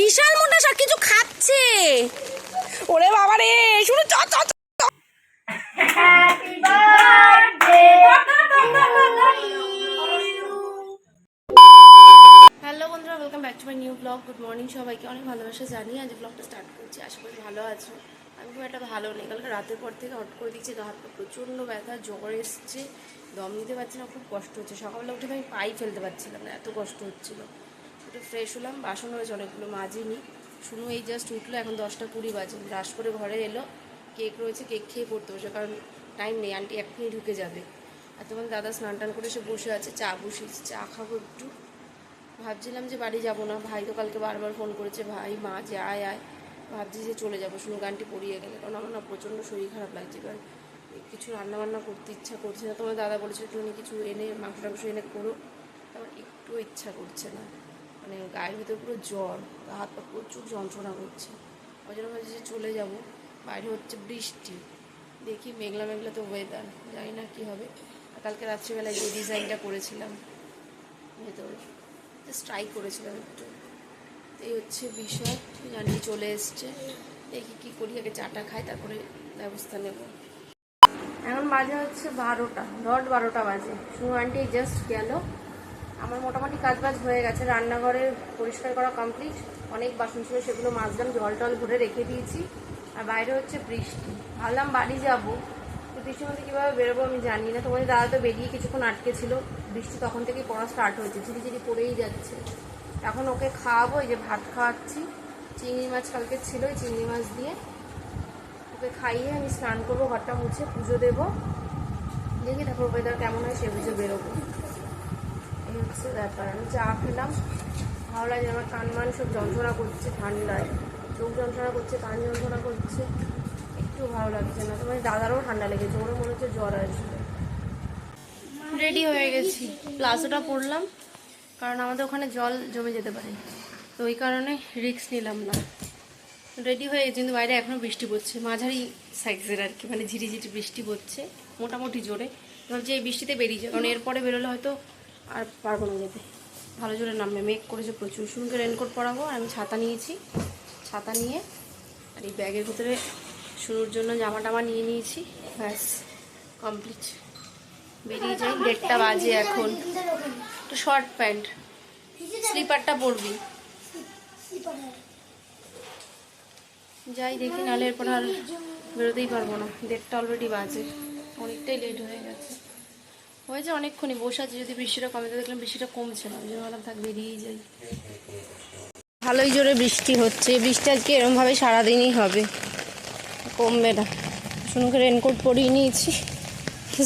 বিশাল মোটা শাক, কিছু খাচ্ছে। ওরে বাবা রে, শুনে। হ্যালো বন্ধুরা welcome back new blog good morning সবাইকে, অনেক ভালোবাসা জানি আজ ব্লগটা স্টার্ট করছি। আশা করি ভালো আছো। আমি খুব একটা ভালো নেই, কালকে রাতের পর থেকে হট করে দিচ্ছি গা হাত প্রচণ্ড ব্যথা, জ্বর এসছে, দম নিতে পারছি না, খুব কষ্ট হচ্ছে। সকালবেলা উঠে আমি পাই ফেলতে পারছিলাম না, এত কষ্ট হচ্ছিল। একটু ফ্রেশ হলাম, বাসন হয়েছে অনেকগুলো, মাজিনি। শুনু এই জাস্ট উঠল, এখন দশটা কুড়ি বাজে। ব্রাশ করে ঘরে এলো কেক রয়েছে কেক খেয়ে পড়তে বসে, কারণ টাইম নেই আন্টি এক্ষুনি ঢুকে যাবে। আর তোমার দাদা স্নান টান করে সে বসে আছে, চা বসিয়েছে, চা খাব একটু। ভাবছিলাম যে বাড়ি যাব না, ভাই তো কালকে বারবার ফোন করেছে, ভাই, মা, যে আয় আয়। ভাবছি যে চলে যাব শুনে গানটি পড়িয়ে গেলে, কারণ আমার না প্রচণ্ড শরীর খারাপ লাগছে, এবার কিছু রান্না বান্না করতে ইচ্ছা করছে না। তোমার দাদা বলেছে একটুখানি কিছু এনে, মাংস টাংস এনে করো। আমার একটু ইচ্ছা করছে না। মানে গায়ের ভিতরে পুরো জ্বর হাত পা প্রচুর যন্ত্রণা করছে। ওই জন্য যে চলে যাব। বাইরে হচ্ছে বৃষ্টি। দেখি মেঘলা মেঘলা তো ওয়েদার জানি না কী হবে। আর কালকে রাত্রিবেলায় যে ডিজাইনটা করেছিলাম, ভেতরে জাস্ট ট্রাই করেছিলাম একটু। এই হচ্ছে বিষয় জানি চলে এসছে। দেখি কী করি, আগে চাটা খাই, তারপরে ব্যবস্থা নেব। এখন বাজে হচ্ছে বারোটা ডট বারোটা বাজে। শুনু আন্টি জাস্ট গেল। আমার মোটামুটি কাজ বাজ হয়ে গেছে। রান্নাঘরে পরিষ্কার করা কমপ্লিট অনেক বাসন ছিল, সেগুলো মাজলাম, জল টল ভরে রেখে দিয়েছি। আর বাইরে হচ্ছে বৃষ্টি। ভাবলাম বাড়ি যাব। তো বৃষ্টির মধ্যে কীভাবে বেরোবো আমি জানি না। তোমাদের দাদা তো বেরিয়ে কিছুক্ষণ আটকে ছিল। বৃষ্টি তখন থেকেই পড়া স্টার্ট হয়েছে। ঝিরি ঝিরি পড়েই যাচ্ছে। এখন ওকে খাওয়াবো, এই যে ভাত খাওয়াচ্ছি। চিংড়ি মাছ কালকে ছিল ওই চিংড়ি মাছ দিয়ে ওকে খাইয়ে আমি স্নান করব, ঘরটা মুছে পুজো দেবো। দেখি তারপর ওয়েদার কেমন হয় সে বুঝে বেরোবো। হচ্ছে ব্যাপার। আমি চা খেলাম, ভালো লাগে আমার কান মান সব যন্ত্রণা করছে ঠান্ডায়। চোখ যন্ত্রণা করছে, কান যন্ত্রণা করছে, একটু ভালো লাগছে না। তোমার দাদারও ঠান্ডা লেগেছে, ওরও মনে হচ্ছে জ্বর আসবে। রেডি হয়ে গেছি। প্লাজোটা পরলাম, কারণ আমাদের ওখানে জল জমে যেতে পারে। তো ওই কারণে রিস্ক নিলাম না। রেডি হয়ে গেছি, কিন্তু বাইরে এখনও বৃষ্টি পড়ছে। মাঝারি সাইজের আর কি মানে ঝিরিঝিরি বৃষ্টি পড়ছে, মোটামুটি জোরে। ভাবছি এই বৃষ্টিতে বেরিয়ে যায় কারণ এরপরে বেরোলে হয়তো আর পারব না যেতে। ভালো জোরে নামবে। মেঘ করেছে প্রচুর। শুনকে রেনকোট পরাবো আর আমি ছাতা নিয়েছি। ছাতা নিয়ে আর এই ব্যাগের ভিতরে শুরুর জন্য জামা টামা নিয়ে নিয়েছি। ব্যাস কমপ্লিট বেরিয়ে যাই। দেড়টা বাজে এখন। তো শর্ট প্যান্ট স্লিপারটা পরবি। যাই দেখি, নাহলে এরপর আর বেরোতেই পারব না। দেড়টা অলরেডি বাজে। অনেকটাই লেট হয়ে গেছে। হয়েছে অনেকক্ষণই, বসে আছে, যদি বৃষ্টিটা কমে তো দেখলাম বৃষ্টিটা কমছে না জন্য ভাবলাম থাক, বেরিয়েই যাই। ভালোই জোরে বৃষ্টি হচ্ছে বৃষ্টি আজকে এরমভাবে সারাদিনই হবে। কমবে না। শুনুকে রেনকোট পরিয়ে নিয়েছি,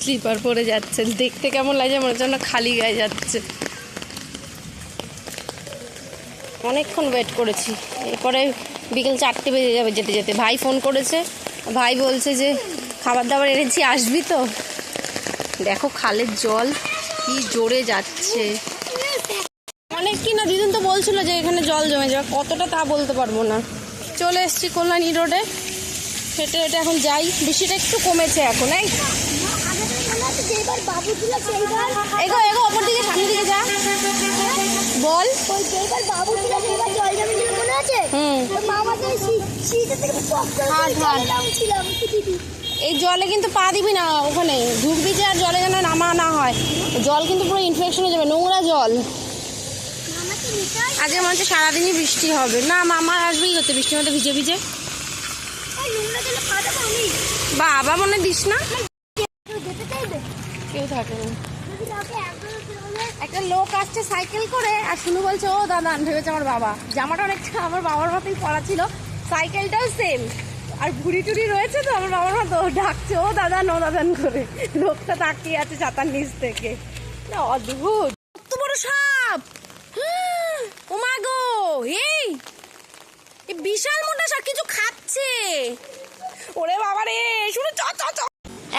স্লিপার পরে যাচ্ছে, দেখতে কেমন লাগছে, মনে হচ্ছে খালি গায়ে যাচ্ছে। অনেকক্ষণ ওয়েট করেছি, এরপরে বিকেল চারটে বেজে যাবে যেতে যেতে। ভাই ফোন করেছে, ভাই বলছে যে, খাবার দাবার এনেছি, আসবি তো? দেখো খালের জল কি জোরে যাচ্ছে। অনেক কি না দিদিন তো বলছিল যে এখানে জল জমে যাবে কতটা তা বলতে পারব না। চলে এসেছি কল্যাণী রোডে। হেঁটে হেঁটে এখন যাই বৃষ্টিটা একটু কমেছে এখন এই। এগো এগো ওপর দিকে সামনের যা। বল। হুম। হাট, হাট। এই জলে কিন্তু পা দিবি না ওখানে। ঢুকবি যে আর জলে যেন নামা না হয়। জল কিন্তু পুরো ইনফেকশন হয়ে যাবে, নোংরা জল। আজকে মনে হচ্ছে সারাদিনই বৃষ্টি হবে। না মামা আসবেই হচ্ছে, বৃষ্টির মধ্যে ভিজে ভিজে। বাবা মনে দিস না? কেউ থাকে না। একটা লোক আসছে সাইকেল করে, আর শুনু বলছে, ও, দাদা, ভেবেছে আমার বাবা। জামাটা অনেকটা আমার বাবার মতোই পরা ছিল। সাইকেলটাও সেম আর ভুড়ি টুড়ি রয়েছে তো? আমার বাবার মতো ডাকছে ও দাদা নো দাদান করে। লোকটা তাকিয়ে আছে ছাতার নিচ থেকে। না, অদ্ভুত। কত বড় সাপ! ও মা গো এই এই বিশাল মোটা সাপ কিছু খাচ্ছে। ওরে বাবা রে শুনে চ চ চ।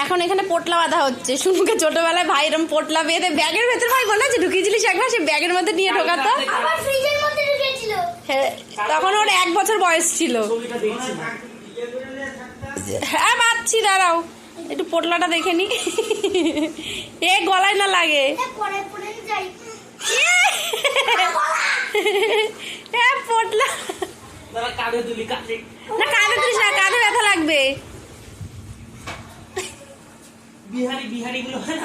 এখন এখানে পোটলা বাঁধা হচ্ছে। শুনুকে ছোটবেলায় ভাই এরম পোটলা বেঁধে ব্যাগের ভেতর ভাই মনে আছে ঢুকিয়েছিলিস একবার সে ব্যাগের মধ্যে নিয়ে ঢোকাতো। হ্যাঁ, তখন ওর এক বছর বয়স ছিল। হ্যাঁ বাচ্ছি দাঁড়াও। একটু পোটলাটা দেখে নি। এ গলায় না লাগে। পোটলা। না কাঁধে তুলিস না কাঁধে ব্যথা লাগবে। বিহারি বিহারি গুলো হয়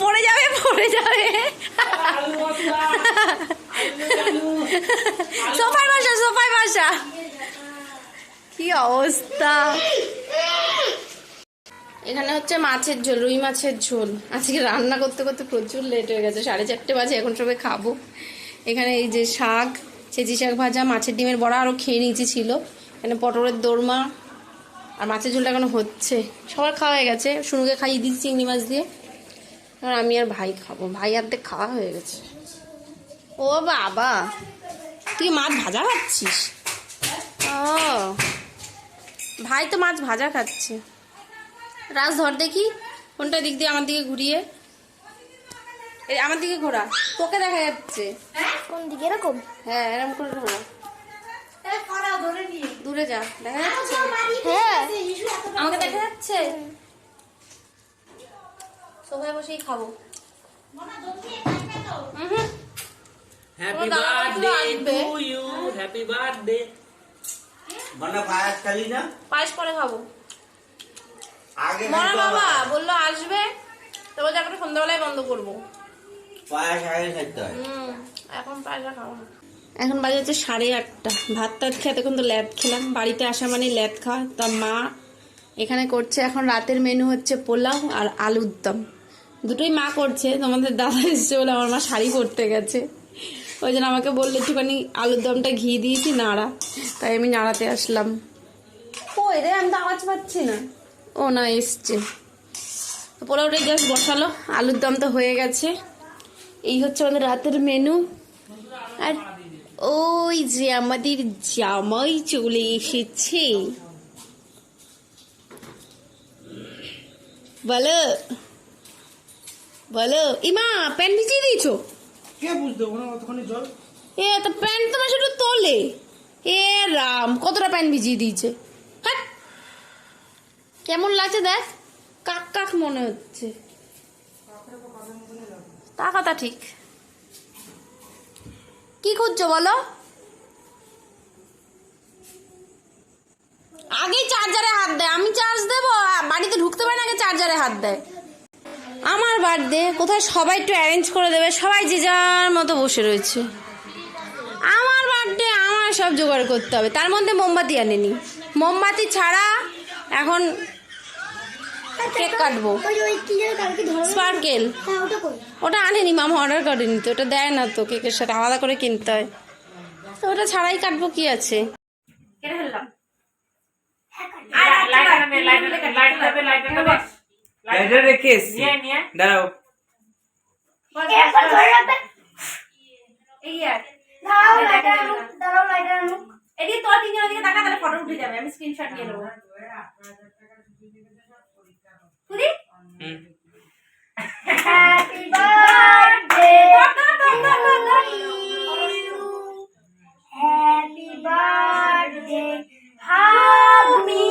পড়ে যাবে পড়ে যাবে। সোফায় বসা সোফায় বসা। কি অবস্থা? এখানে হচ্ছে মাছের ঝোল, রুই মাছের ঝোল। আজকে রান্না করতে করতে প্রচুর লেট হয়ে গেছে, সাড়ে চারটে বাজে, এখন সবাই খাব। এখানে এই যে শাক চেচি শাক ভাজা, মাছের ডিমের বড়া আরও খেয়ে নিয়েছি ছিল। এখানে পটলের দোরমা, আর মাছের ঝোলটা এখন হচ্ছে। সবার খাওয়া হয়ে গেছে, শুনুকে খাইয়ে দিচ্ছি চিংড়ি মাছ দিয়ে। এবার আমি আর ভাই খাব, ভাই অর্ধেক খাওয়া হয়ে গেছে। ও বাবা, তুই মাছ ভাজা খাচ্ছিস? ও ভাই তো মাছ ভাজা খাচ্ছে। রাজ ধর দেখি কোনটা দিক দিয়ে আমার দিকে ঘুরিয়ে। এই আমার দিকে ঘোরা তোকে দেখা যাচ্ছে। কোন দিকে? এরকম? হ্যাঁ এরকম করে ঘোরা। দূরে যা দেখা যাচ্ছে? হ্যাঁ। আমাকে দেখা যাচ্ছে? সোফায় বসেই খাব। Happy birthday to you happy birthday. মানে পায়াস খালি না? পায়েস পরে খাব। আগে মরা বাবা বলল আসবে তো বলছে এখন সন্ধ্যাবেলায় বন্ধ করব। পায়াস আগে খাইতে হয়। এখন পায়সা খাব এখন বাজে হচ্ছে সাড়ে আটটা। ভাত টাত খেতে এখন তো ল্যাদ খেলাম। বাড়িতে আসা মানে ল্যাদ খাওয়া। তা মা এখানে করছে এখন রাতের মেনু হচ্ছে পোলাও আর আলুর দম। দুটোই মা করছে। তোমাদের দাদা এসছে বলে আমার মা শাড়ি করতে গেছে। ওই জন্য আমাকে বলল একটুখানি আলুর দমটা ঘি দিয়েছি নাড়া। তাই আমি নাড়াতে আসলাম। ও রে আমি তো আওয়াজ পাচ্ছি না। ও না এসছে। তো পোলাওটাই জাস্ট বসালো আলুর দম তো হয়ে গেছে। এই হচ্ছে আমাদের রাতের মেনু আর ওই যে আমাদের জামাই চলে এসেছে। বলো বলো ইমা প্যান্ট ভিজিয়ে দিয়েছ? কে বুঝতে ওখানে কতক্ষণে জল? এ, তো প্যান্ট তোমার শুধু তোলে। এ, রাম, কতটা প্যান্ট ভিজিয়ে দিয়েছে? হ্যাঁ? কেমন লাগছে দেখ? কাক কাক মনে হচ্ছে। তা কথা ঠিক। কি খুঁজছো বলো? আগে চার্জারে হাত দেয়। আমি চার্জ দেবো? বাড়িতে ঢুকতে পারে না, আগে চার্জারে হাত দেয়। আমার বার্থডে কোথায় সবাই একটু অ্যারেঞ্জ করে দেবে সবাই যে যার মতো বসে রয়েছে। আমার বার্থডে আমার সব জোগাড় করতে হবে। তার মধ্যে মোমবাতি আনেনি। মোমবাতি ছাড়া এখন কেক কাটবো। স্পার্কেল ওটা কই ওটা আনেনি মামা অর্ডার করেনি তো ওটা দেয় না তো কেকের সাথে আলাদা করে কিনতে হয়। তো ওটা ছাড়াই কাটবো কি আছে? কেটে ফেললাম। লাইটার রেখে এসছি দাঁড়াও। এদিকে তোর তিনজনের দিকে তাকা তাহলে ফটো উঠে যাবে। আমি স্ক্রিনশট নিয়ে নেব বুঝলি happy birthday happy birthday hug me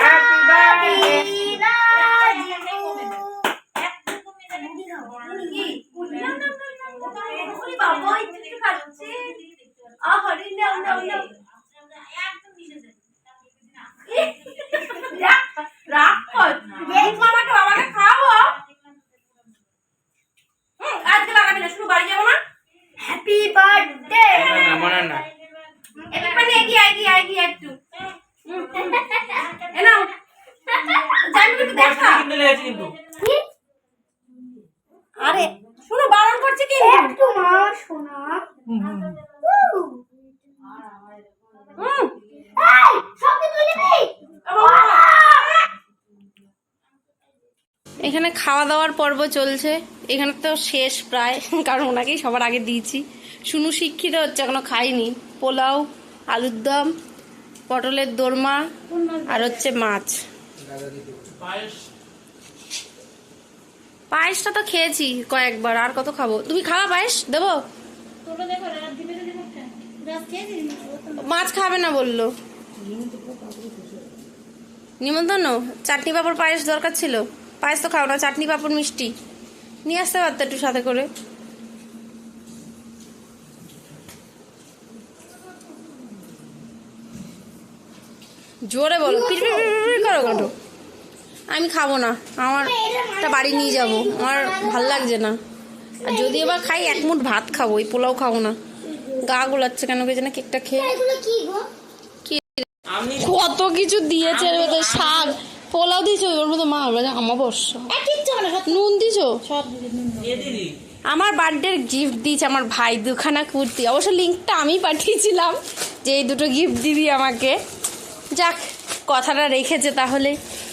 happy happy লেগেছে কিন্তু। আরে শুনো বারণ করছে কি? একটু মা শোনা। এখানে খাওয়া দাওয়ার পর্ব চলছে। এখানে তো শেষ প্রায় কারণ ওনাকেই সবার আগে দিয়েছি। শুনু শিক্ষিত হচ্ছে এখনও খাইনি পোলাও আলুর দম পটলের দোরমা আর হচ্ছে মাছ। পায়েস পায়েসটা তো খেয়েছি কয়েকবার আর কত খাব তুমি খাওয়া পায়েস দেবো মাছ খাবে না বলল নিমন্ত্রণ চাটনি পাপড় পায়েস দরকার ছিল পায়েস তো খাও না চাটনি পাপড় মিষ্টি নিয়ে আসতে পারতো একটু সাথে করে জোরে বলো পিট পিট আমি খাব না। আমার একটা বাড়ি নিয়ে যাব। আমার ভালো লাগছে না। আর যদি এবার খাই এক মুঠ ভাত খাব এই পোলাও খাব না। গা গোলাচ্ছে কেন কে না কেকটা খেয়ে। কত কিছু দিয়েছে এর মধ্যে শাক পোলাও দিয়েছ ওর মধ্যে মা আমাবস্যা হবে না নুন দিছো আমার বার্থডের গিফট দিয়েছে আমার ভাই দুখানা কুর্তি। অবশ্য লিঙ্কটা আমি পাঠিয়েছিলাম যে এই দুটো গিফট দিবি আমাকে। যাক কথাটা রেখেছে তাহলে।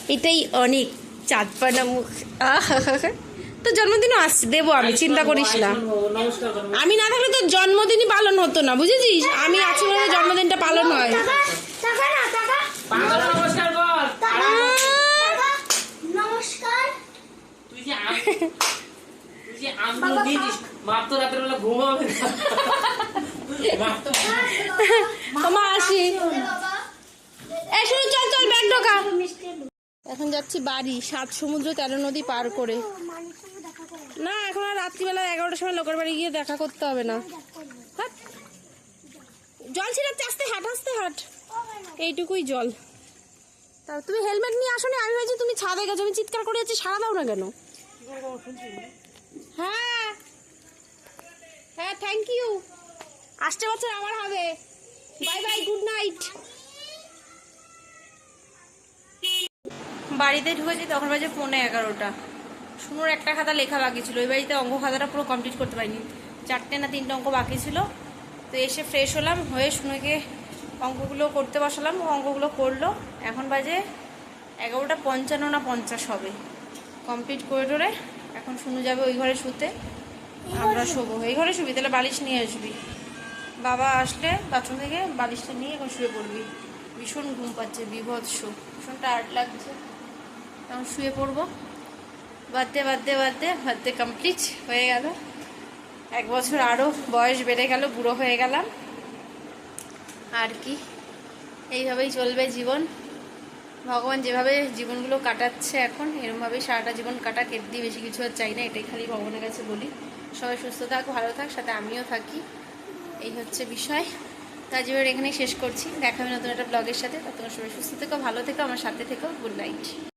এটাই অনেক চাঁদ পানা মুখ। তো জন্মদিনও আসছে দেবো আমি চিন্তা করিস না। আমি না থাকলে তোর জন্মদিনই পালন হতো না বুঝেছিস? আমি আছি বলে জন্মদিনটা পালন হয়। টাকা টাকা না টাকা। পাগল নমস্কার কর টাকা আহ! টাকা। নমস্কার। তুই যে আম তুই যে আমগুলো দিয়েছিস মাপ তো রাতের বেলা ঘুম হবে না। মাপ তো মা আসি। বাবা এই চল চল ব্যাগ ঢোকা। এখন যাচ্ছি বাড়ি, সাত সমুদ্র, তেরো নদী পার করে। না, এখন আর রাত্রিবেলা এগারোটার সময় লোকের বাড়ি গিয়ে দেখা করতে হবে না। জল ছিলাচ্ছে আসতে হাট আসতে হাট। এইটুকুই জল। তা তুমি হেলমেট নিয়ে আসো না, আমি ভাবছি তুমি ছাদে গেছো, আমি চিৎকার করে যাচ্ছি সারা দাও না কেন? হ্যাঁ। হ্যাঁ থ্যাংক ইউ আসতে বছর আমার হবে। বাই বাই গুড নাইট বাড়িতে ঢুকেছি তখন বাজে পৌনে এগারোটা। শুনোর একটা খাতা লেখা বাকি ছিল। ওই বাড়িতে অঙ্ক খাতাটা পুরো কমপ্লিট করতে পারিনি। চারটে না তিনটে অঙ্ক বাকি ছিল। তো এসে ফ্রেশ হলাম, হয়ে শুনেকে অঙ্কগুলো করতে বসালাম। অঙ্কগুলো করল। এখন বাজে এগারোটা পঞ্চান্ন না পঞ্চাশ হবে। কমপ্লিট করে টোরে এখন শুনু যাবে ওই ঘরে শুতে। আমরা শোবো। এই ঘরে শুবি? তাহলে বালিশ নিয়ে আসবি। বাবা আসলে বাথরুম থেকে বালিশটা নিয়ে এখন শুয়ে পড়বি। ভীষণ ঘুম পাচ্ছে, বিভৎস। ভীষণ টায়ার্ড লাগছে। এখন শুয়ে পড়ব। বাদতে বাদতে বাদতে বাদতে কমপ্লিট হয়ে গেল। এক বছর আরও বয়স বেড়ে গেল, বুড়ো হয়ে গেলাম। আর কি, এইভাবেই চলবে জীবন। ভগবান যেভাবে জীবনগুলো কাটাচ্ছে এখন, এরমভাবেই সারাটা জীবন কাটা কেটে বেশি কিছু আর চাই না, এটাই খালি ভগবানের কাছে বলি। সবাই সুস্থ থাক, ভালো থাক, সাথে আমিও থাকি। এই হচ্ছে বিষয়। কাজ এবার এখানেই শেষ করছি। দেখা হবে নতুন একটা ব্লগের সাথে। ততক্ষণ সবাই সুস্থ থেকো, ভালো থেকো, আমার সাথে থেকো। Good night.